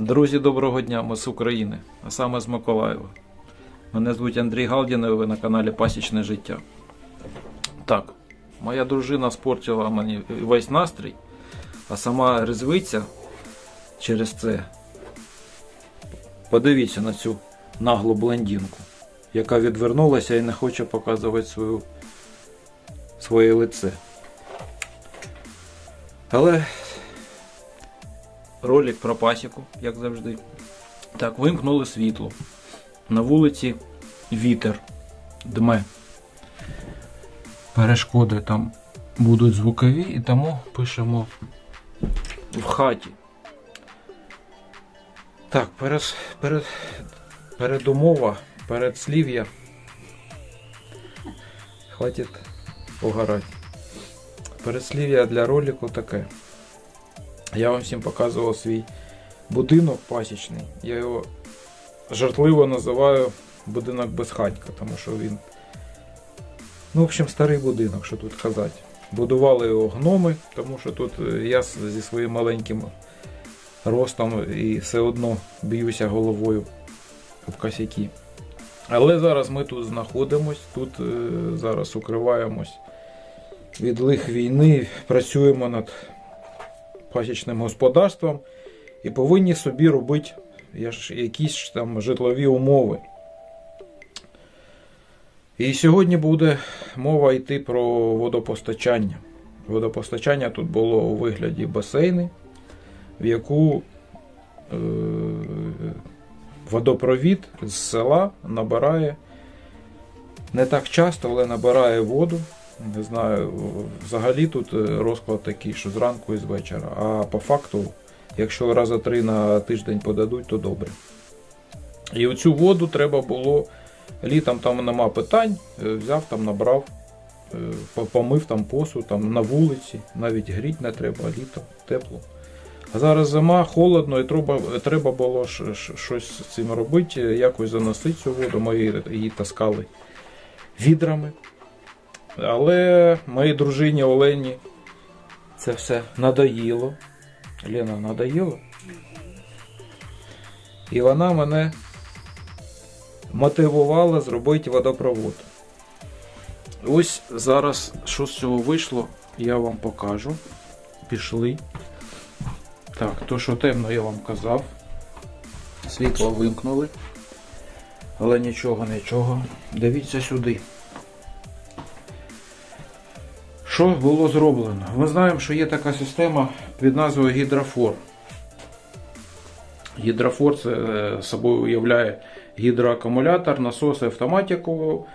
Друзі, доброго дня, ми з України, а саме з Миколаєва. Мене звуть Андрій Галдін, і ви на каналі Пасічне життя. Так, моя дружина спортила мені весь настрій, а сама резвиться через це. Подивіться на цю наглу блондинку, яка відвернулася і не хоче показувати свою, своє лице. Але ролик про пасіку, як завжди. Так, вимкнули світло. На вулиці вітер дме. Перешкоди там будуть звукові, і тому пишемо в хаті. Так, перед, перед, передумова, передслів'я. Хватить угорати. Передслів'я для ролику таке. Я вам всім показував свій будинок пасічний. Я його жартливо називаю будинок безхатька, тому що він. Ну, в общем, старий будинок, що тут казати. Будували його гноми, тому що тут е, я зі своїм маленьким ростом і все одно б'юся головою об косяки. Але зараз ми тут знаходимось, тут е, зараз укриваємось від лих війни, працюємо над пасічним господарством і повинні собі робити якісь там житлові умови. І сьогодні буде мова йти про водопостачання. Водопостачання тут було у вигляді басейни, в яку е, водопровід з села набирає не так часто, але набирає воду. Не знаю, взагалі тут е, розклад такий, що зранку і з вечора. А по факту, якщо рази три на тиждень подадуть, то добре. І оцю воду треба було літом там нема питань, е, взяв там, набрав, е, помив там посуд там на вулиці, навіть гріть не треба, літо тепло. А зараз зима, холодно, і треба, треба було щось з цим робити, якось заносити цю воду. Ми її таскали відрами. Але моїй дружині Олені це все надоїло. Лена надоїло. І вона мене мотивувала зробити водопровод. Ось зараз, що з цього вийшло, я вам покажу. Пішли. Так, то, що темно, я вам казав. Світло вимкнули. Але нічого, нічого. Дивіться сюди. Що було зроблено? Ми знаємо, що є така система під назвою гідрофор. Гідрофор це е, собою уявляє гідроакумулятор, насос автоматику.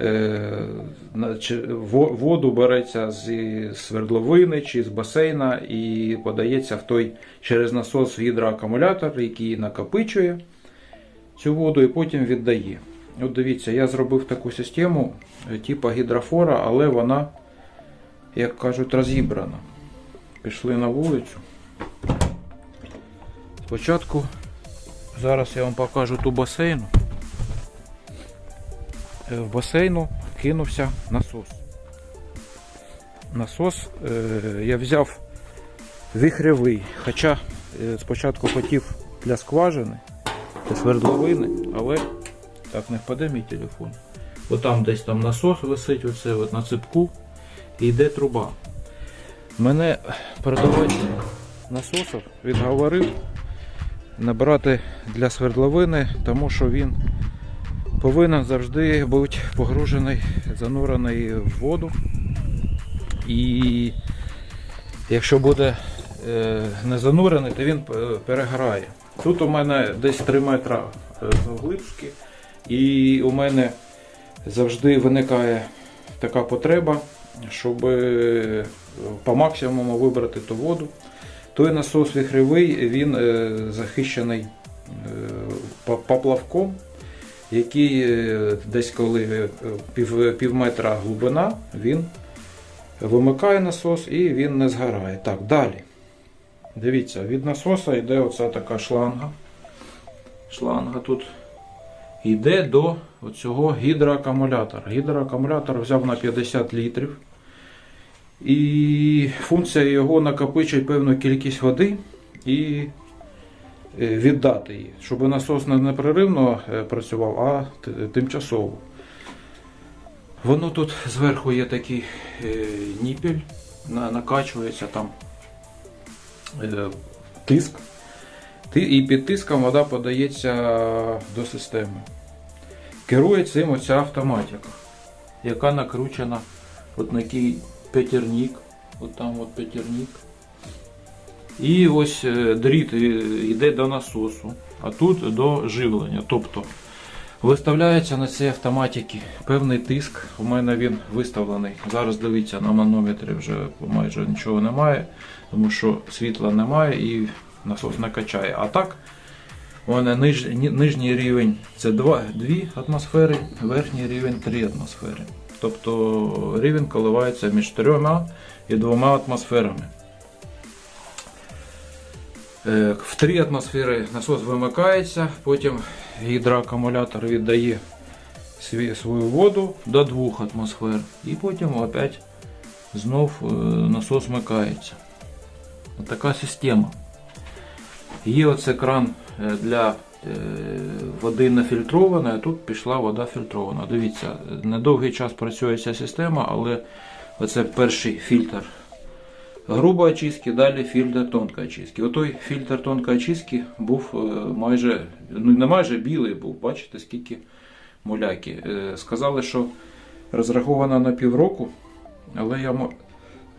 Е, Воду береться з свердловини чи з басейна і подається в той через насос гідроакумулятор, який накопичує цю воду і потім віддає. От дивіться, я зробив таку систему е, типу гідрофора, але вона, як кажуть, розібрана. Пішли на вулицю. Спочатку, зараз я вам покажу ту басейну. Е, В басейну кинувся насос. Насос е, я взяв вихревий, хоча е, спочатку хотів для скважини, для свердловини, але так не впаде мій телефон. Бо там десь там насос висить, оце от на ципку, і йде труба. Мене продавець насосів відговорив набрати для свердловини, тому що він повинен завжди бути погружений, занурений в воду. І якщо буде е, не занурений, то він е, переграє. Тут у мене десь 3 метри е, завглибшки, і у мене завжди виникає така потреба, щоб е, по максимуму вибрати ту воду. Той насос віхревий, він е, захищений е, поплавком, який десь коли пів, пів метра глибина, він вимикає насос і він не згорає. Так, далі. Дивіться, від насоса йде оця така шланга. Шланга тут йде до цього гідроакумулятора. Гідроакумулятор взяв на 50 літрів. І функція його накопичить певну кількість води і е, віддати її, щоб насос не непреривно е, працював, а тимчасово. Воно тут зверху є такий е, ніпіль, на- накачується там тиск. Ти- І під тиском вода подається до системи. Керує цим оця автоматика, яка накручена от на який п'ятерник. От там от п'ятерник. І ось е, дріт е, йде до насосу, а тут до живлення. Тобто виставляється на цій автоматиці певний тиск. У мене він виставлений. Зараз дивіться, на манометрі вже майже нічого немає, тому що світла немає і насос не качає. А так, у мене ниж, нижній рівень це 2, 2 атмосфери, верхній рівень 3 атмосфери. Тобто рівень коливається між 3 і 2 атмосферами. Е, В 3 атмосфери насос вимикається, потім гідроакумулятор віддає свою воду до 2 атмосфер. І потім опять знов е, насос вмикається. Така система. Є оце кран е, для води нефільтрованої, а тут пішла вода фільтрована. Дивіться, недовгий час працює ця система, але оце перший фільтр грубої очистки, далі фільтр тонкої очистки. Отой фільтр тонкої очистки був е, майже, ну не майже білий був, бачите, скільки муляки. Е, Сказали, що розрахована на півроку, але я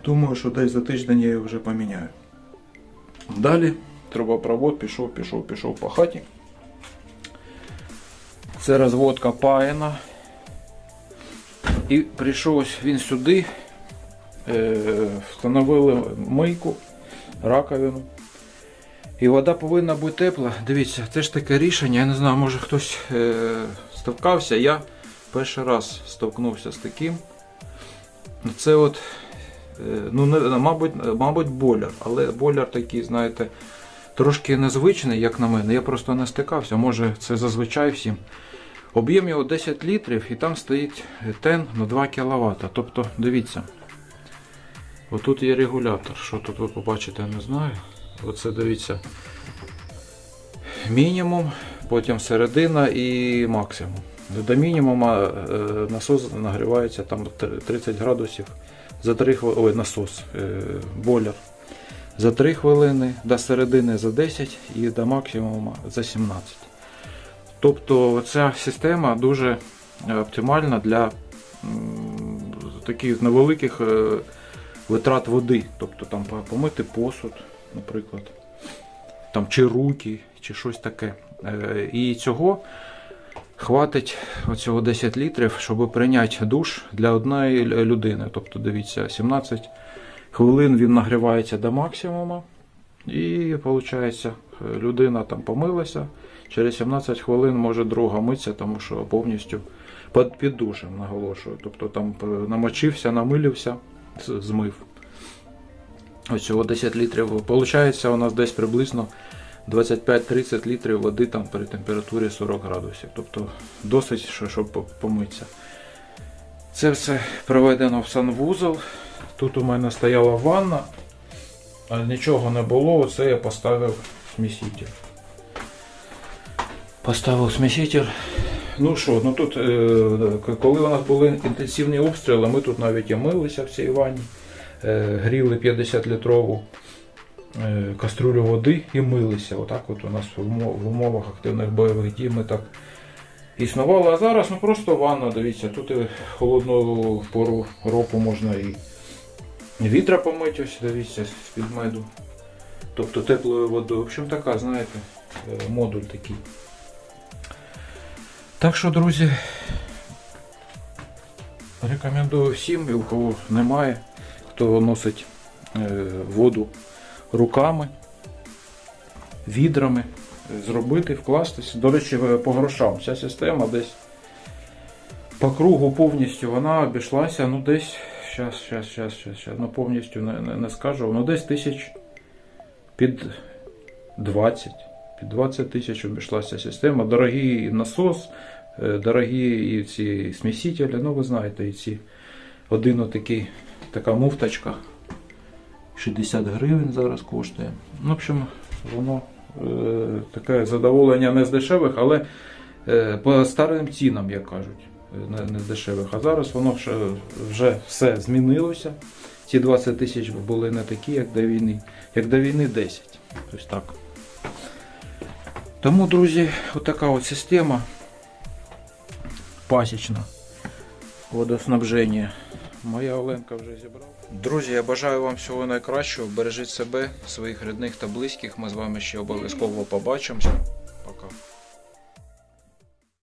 думаю, що десь за тиждень я його вже поміняю. Далі трубопровод пішов, пішов, пішов по хаті. Це розводка паяна. І прийшов він сюди. Е, встановили мийку, раковину. І вода повинна бути тепла. Дивіться, це ж таке рішення. Я не знаю, може хтось е, стовкався. Я перший раз стовкнувся з таким. Це от, е, ну, мабуть, мабуть, бойлер, але бойлер такий, знаєте, трошки незвичний, як на мене. Я просто не стикався. Може, це зазвичай всім. Об'єм його 10 літрів і там стоїть тен на 2 кВт. Тобто, дивіться. Отут є регулятор. Що тут ви побачите, я не знаю. Оце дивіться. Мінімум, потім середина і максимум. До мінімума е, насос нагрівається там 30 градусів за 3 хвилини. Ой, насос, е, бойлер. За 3 хвилини, до середини за 10 і до максимуму за 17. Тобто ця система дуже е, оптимальна для таких невеликих е, витрат води. Тобто там помити посуд, наприклад, там, чи руки, чи щось таке. Е, І цього хватить оцього 10 літрів, щоб прийняти душ для одної людини. Тобто, дивіться, 17 хвилин він нагрівається до максимуму. І виходить, людина там помилася. Через 17 хвилин може друга митися, тому що повністю під, душем наголошую. Тобто там е, намочився, намилився, змив. Ось цього 10 літрів. Получається у нас десь приблизно 25-30 літрів води там при температурі 40 градусів. Тобто досить, щоб помитися. Це все проведено в санвузол. Тут у мене стояла ванна, а нічого не було. Оце я поставив сміситель. Поставив сміситель. Ну що, ну тут, е, коли у нас були інтенсивні обстріли, ми тут навіть і милися в цій ванні, е, гріли 50-літрову е, каструлю води і милися. Отак от у нас в умовах активних бойових дій ми так існували. А зараз ну просто ванна, дивіться, тут і холодну пору року можна і вітра помити, ось дивіться, з-під меду. Тобто теплою водою. В общем, така, знаєте, е, модуль такий. Так що, друзі, рекомендую всім, і у кого немає, хто носить е, воду руками, відрами, зробити, вкластися. До речі, е, по грошам. Ця система десь по кругу повністю вона обійшлася, ну десь, щас, щас, щас, щас, щас, ну повністю не, не, не скажу, ну десь тисяч під 20. Під 20 тисяч обійшлася система. Дорогий насос, е, дорогі і ці смісителі, ну ви знаєте, і ці один отакий, така муфточка. 60 гривень зараз коштує. Ну, в общем, воно е, таке задоволення не з дешевих, але е, по старим цінам, як кажуть, не, дешевих. А зараз воно вже, все змінилося. Ці 20 тисяч були не такі, як до війни, як до війни 10. Ось так. Тому, друзі, отака от система пасічна водоснабження. Моя Оленка вже зібрала. Друзі, я бажаю вам всього найкращого. Бережіть себе, своїх рідних та близьких. Ми з вами ще обов'язково побачимося.